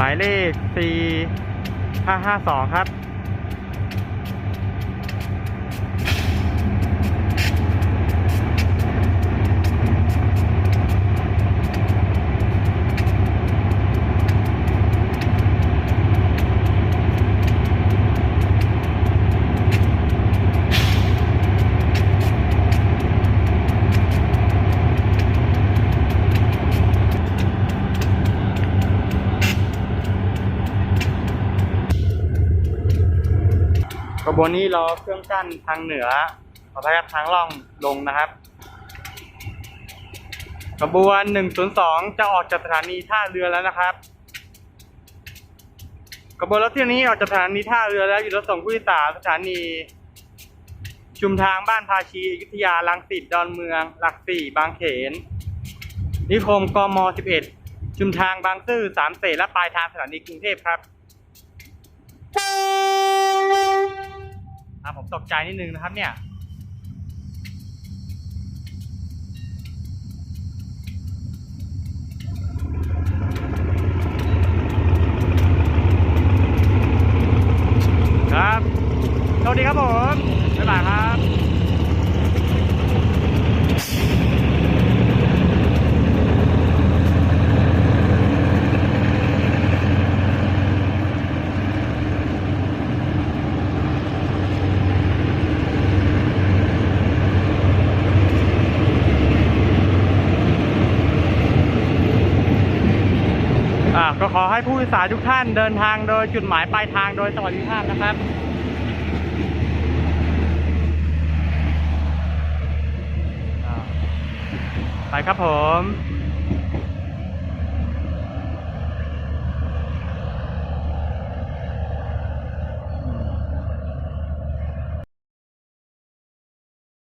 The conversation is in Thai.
หมายเลข 4552 ครับ ขบวนนี้รอเครื่องกั้นทางเหนือขออภัยครับทางล่องลงนะครับขบวน 102 จะออกจากสถานีท่าเรือแล้วนะครับขบวนรถเที่ยวนี้ออกจากสถานีท่าเรือแล้วอยู่รถส่งผู้โดยสารสถานี ชุมทางบ้านภาชีอยุธยาลังสิตดอนเมือง หลักสี่บางเขน นิคมกม 11 ชุมทางบางซื่อสามเสนและปลายทางสถานีกรุงเทพครับ อะ ผมตกใจนิดนึงนะครับ เนี่ยครับสวัสดีครับผมบ๊ายบายครับ ก็ขอให้ผู้โดยสารทุกท่านเดินทางโดยจุดหมายปลายทางโดยสวัสดิภาพนะครับไปครับผม